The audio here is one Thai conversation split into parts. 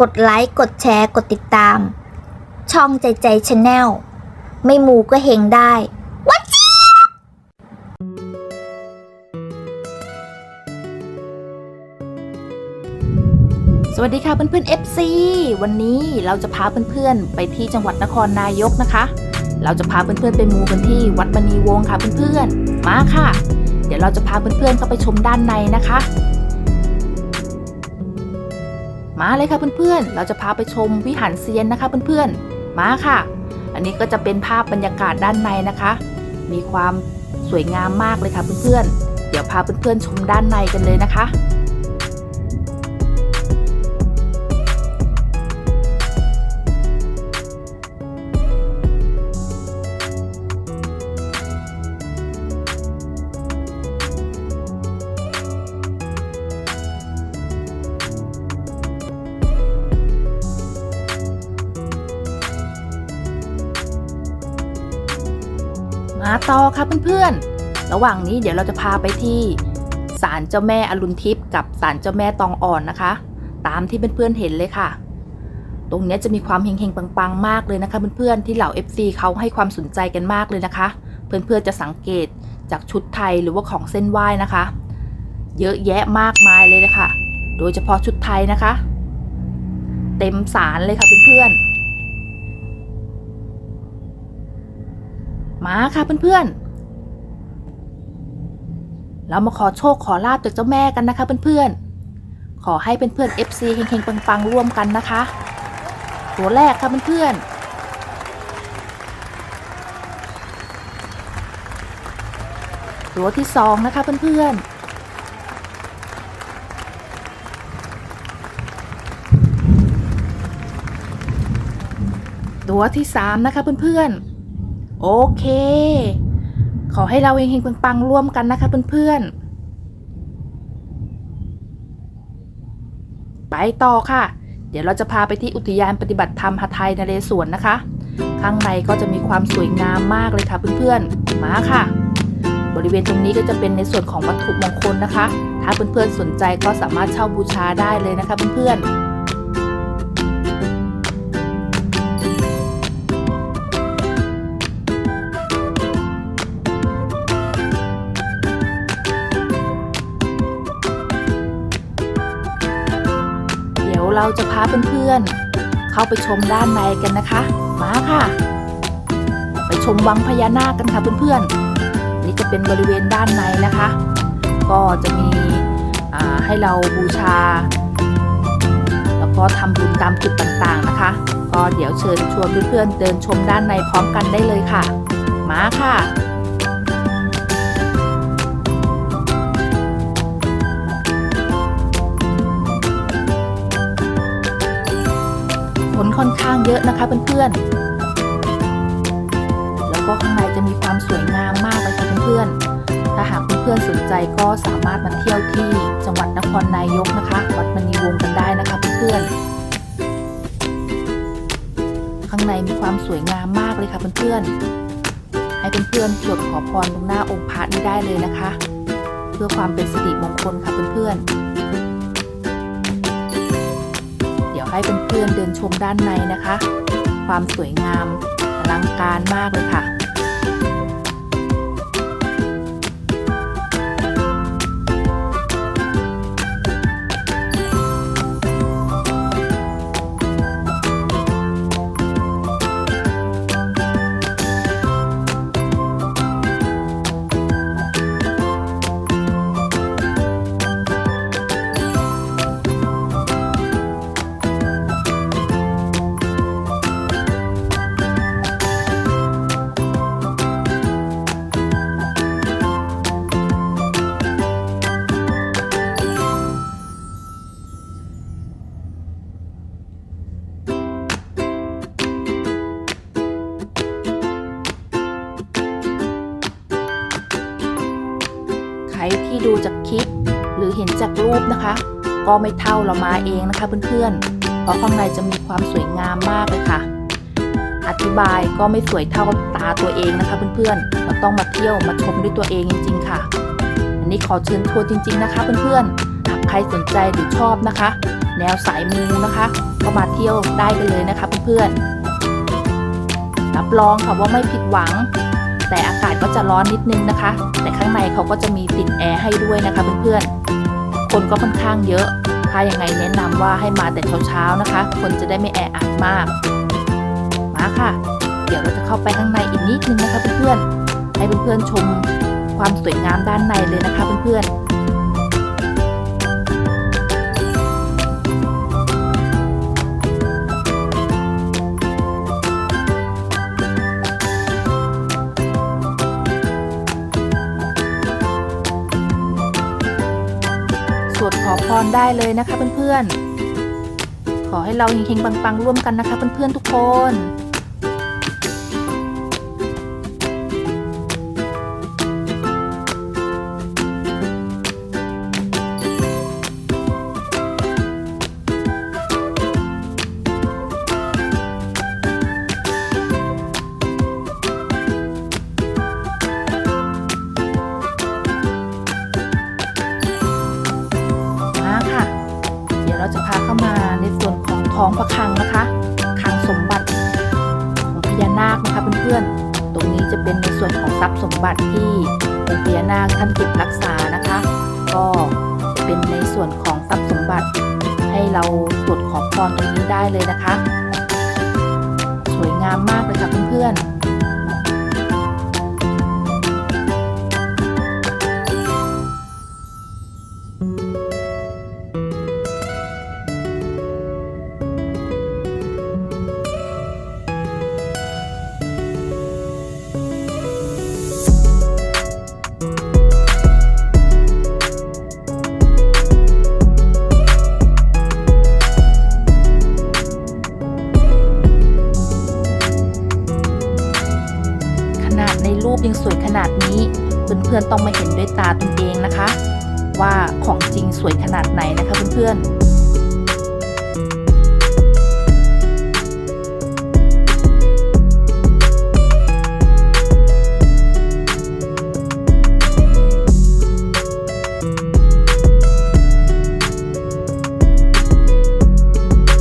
กดไลค์ กดแชร์ กดติดตาม ช่องใจใจชาแนลไม่มูก็เฮงได้วัดจีสวัสดีค่ะเพื่อนๆ FC วันนี้เราจะพาเพื่อนๆ ไปที่จังหวัดนครนายกนะคะ เราจะพาเพื่อนๆ ไปมูกันที่วัดมณีวงศ์ค่ะเพื่อนๆ มาค่ะ เดี๋ยวเราจะพาเพื่อนๆเข้าไปชมด้านในนะคะ มาเลยค่ะเพื่อนๆ เราจะพาไปชมวิหารเซียนนะคะเพื่อนๆ มาค่ะ อันนี้ก็จะเป็นภาพบรรยากาศด้านในนะคะ มีความสวยงามมากเลยค่ะเพื่อนๆ เดี๋ยวพาเพื่อนๆชมด้านในกันเลยนะคะ ต่อค่ะเพื่อนๆ ระหว่างนี้เดี๋ยวเราจะพาไปที่ศาลเจ้าแม่อรุณทิพย์กับศาลเจ้าแม่ตองอ่อนนะคะ ตามที่เพื่อนๆเห็นเลยค่ะ ตรงนี้จะมีความเฮงๆปังๆ มากเลยนะคะเพื่อนๆที่เหล่า FC เขาให้ความสนใจกันมากเลยนะคะ เพื่อนๆจะสังเกตจากชุดไทยหรือว่าของเส้นไหว้นะคะ เยอะแยะมากมายเลยนะคะโดยเฉพาะชุดไทยนะคะ เต็มศาลเลยค่ะเพื่อนๆ มาค่ะเพื่อนๆ เรามาขอโชคขอลาบจากเจ้าแม่กันนะคะเพื่อนๆ ขอให้เพื่อน FC เฮงๆปังๆร่วมกันนะคะ ตัวแรกค่ะเพื่อนๆตัวที่สองนะคะเพื่อนๆ ตัวที่สามนะคะเพื่อนๆ โอเค ขอให้เราเฮงปังๆร่วมกันนะคะเพื่อนๆ ไปต่อค่ะ เดี๋ยวเราจะพาไปที่อุทยานปฏิบัติธรรมหทัยนเรศวรนะคะ ข้างในก็จะมีความสวยงามมากเลยค่ะเพื่อนๆ มาค่ะ บริเวณตรงนี้ก็จะเป็นในส่วนของวัตถุมงคลนะคะ ถ้าเพื่อนๆสนใจก็สามารถเช่าบูชาได้เลยนะคะเพื่อนๆ เราจะพาเพื่อนๆ เข้าไปชมด้านในกันนะคะ มาค่ะ ไปชมวังพญานาคกันค่ะเพื่อนๆ นี่จะเป็นบริเวณด้านในนะคะ ก็จะมีให้เราบูชา แล้วก็ทำบุญตามจุดต่างๆนะคะ ก็เดี๋ยวเชิญชวนเพื่อนๆเดินชมด้านในพร้อมกันได้เลยค่ะ มาค่ะ ค่อนข้างเยอะนะคะเพื่อนๆ แล้วก็ข้างในจะมีความสวยงามมากเลยค่ะเพื่อนๆ ถ้าหากเพื่อนๆสนใจก็สามารถมาเที่ยวที่จังหวัดนครนายกนะคะ วัดมณีวงศ์กันได้นะคะเพื่อนๆ ข้างในมีความสวยงามมากเลยค่ะเพื่อนๆ ให้เพื่อนๆจดขอพรตรงหน้าองค์พระนี้ได้เลยนะคะ เพื่อความเป็นสิริมงคลค่ะเพื่อนๆ ให้เพื่อนๆเดินชมด้านในนะคะ ความสวยงามอลังการมากเลยค่ะ รูปนะคะ ก็ไม่เท่าเรามาเองนะคะเพื่อนๆ เพราะข้างในจะมีความสวยงามมากเลยค่ะ อธิบายก็ไม่สวยเท่าตาตัวเองนะคะเพื่อนๆ เราต้องมาเที่ยวมาชมด้วยตัวเองจริง ๆ ค่ะ อันนี้ขอเชิญชวนจริง ๆนะคะเพื่อนๆ หากใครสนใจหรือชอบนะคะ แนวสายมูนะคะ ก็มาเที่ยวได้กันเลยนะคะเพื่อนๆ รับรองค่ะว่าไม่ผิดหวังแต่อากาศก็จะร้อนนิดนึงนะคะ แต่ข้างในเขาก็จะมีติดแอร์ให้ด้วยนะคะเพื่อนๆ คนก็ค่อนข้างเยอะ ถ้ายังไงแนะนำว่าให้มาแต่เช้าๆนะคะ คนจะได้ไม่แออัดมาก มาค่ะ เดี๋ยวเราจะเข้าไปข้างในอีกนิดนึงนะคะเพื่อนๆให้เพื่อนๆชมความสวยงามด้านในเลยนะคะเพื่อนๆ สวดขอพรได้เลยนะคะเพื่อนๆ ขอให้เราเฮงๆปังๆ ร่วมกันนะคะเพื่อนๆทุกคน คนะคะเพื่อนๆ ตรงนี้จะเป็นในส่วนของทรัพย์สมบัติที่องค์พญานาคท่านเก็บรักษานะคะ ก็เป็นในส่วนของทรัพย์สมบัติ ให้เราตรวจขอพรตรงนี้ได้เลยนะคะ สวยงามมากเลยค่ะเพื่อนๆ เพื่อนๆต้องมาเห็นด้วยตาตนเองนะคะ ว่าของจริงสวยขนาดไหนนะคะเพื่อนๆ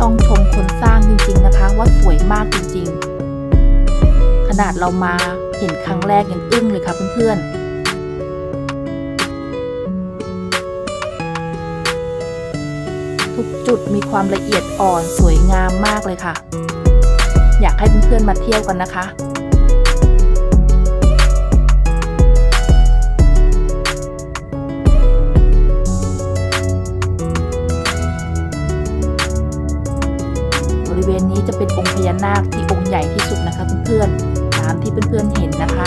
ต้องชมคนสร้างจริงๆนะคะว่าสวยมากจริงๆขนาดเรามาเห็นครั้งแรกยังอึ้งเลยค่ะเพื่อนๆ จุดมีความละเอียดอ่อนสวยงามมากเลยค่ะ อยากให้เพื่อนๆมาเที่ยวกันนะคะบริเวณนี้จะเป็นองค์พญานาคที่องค์ใหญ่ที่สุดนะคะเพื่อนๆตามที่เพื่อนๆเห็นนะคะ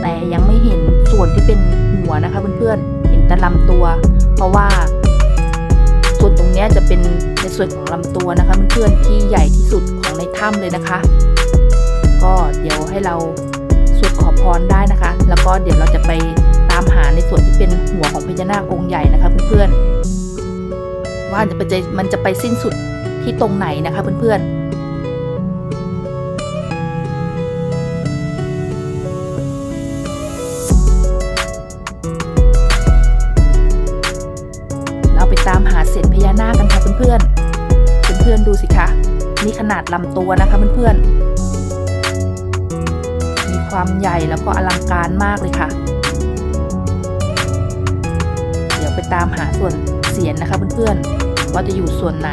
แต่ยังไม่เห็นส่วนที่เป็นหัวนะคะเพื่อนๆเห็นแต่ลำตัว เพราะว่า นี้จะเป็นในส่วนของลำตัวนะคะเพื่อนๆที่ใหญ่ที่สุดของในถ้ำเลยนะคะ ก็เดี๋ยวให้เราสวดขอพรได้นะคะ แล้วก็เดี๋ยวเราจะไปตามหาในส่วนที่เป็นหัวของพญานาคองค์ใหญ่นะคะเพื่อนๆว่าจะไปมันจะไปสิ้นสุดที่ตรงไหนนะคะเพื่อนๆ เพื่อนๆเพื่อนๆดูสิคะนี่ขนาดลำตัวนะคะเพื่อนๆมีความใหญ่แล้วก็อลังการมากเลยค่ะ เดี๋ยวไปตามหาส่วนเสียนนะคะเพื่อนๆว่าจะอยู่ส่วนไหน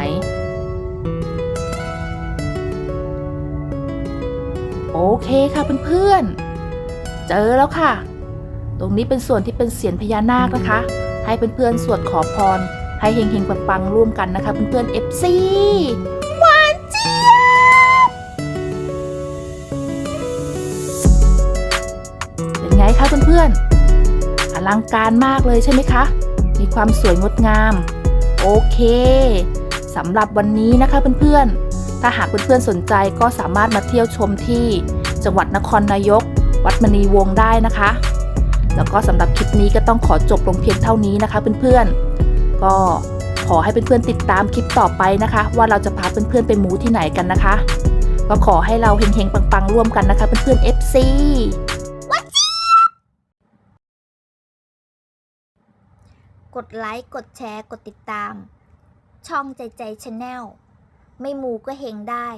โอเคค่ะเพื่อนๆเจอแล้วค่ะ ตรงนี้เป็นส่วนที่เป็นเสียนพญานาคนะคะ ให้เพื่อนๆสวดขอพร ให้เฮงๆปังๆร่วมกันนะคะเพื่อนๆ FC หวานเจี๊ยบเป็นไงคะเพื่อนๆ อลังการมากเลยใช่ไหมคะ มีความสวยงดงาม โอเคสำหรับวันนี้นะคะเพื่อนๆ ถ้าหากเพื่อนๆสนใจก็สามารถมาเที่ยวชมที่จังหวัดนครนายก วัดมณีวงศ์ได้นะคะ แล้วก็สำหรับคลิปนี้ก็ต้องขอจบลงเพียงเท่านี้นะคะเพื่อนๆ ก็ขอให้เพื่อนๆติดตามคลิปต่อไปนะคะ ว่าเราจะพาเพื่อนๆไปมูที่ไหนกันนะคะ ก็ขอให้เราเฮงๆปังๆร่วมกันนะคะเพื่อนๆ FC กดไลค์ กดแชร์ กดติดตาม ช่องใจใจชาแนลไม่มูก็เฮงได้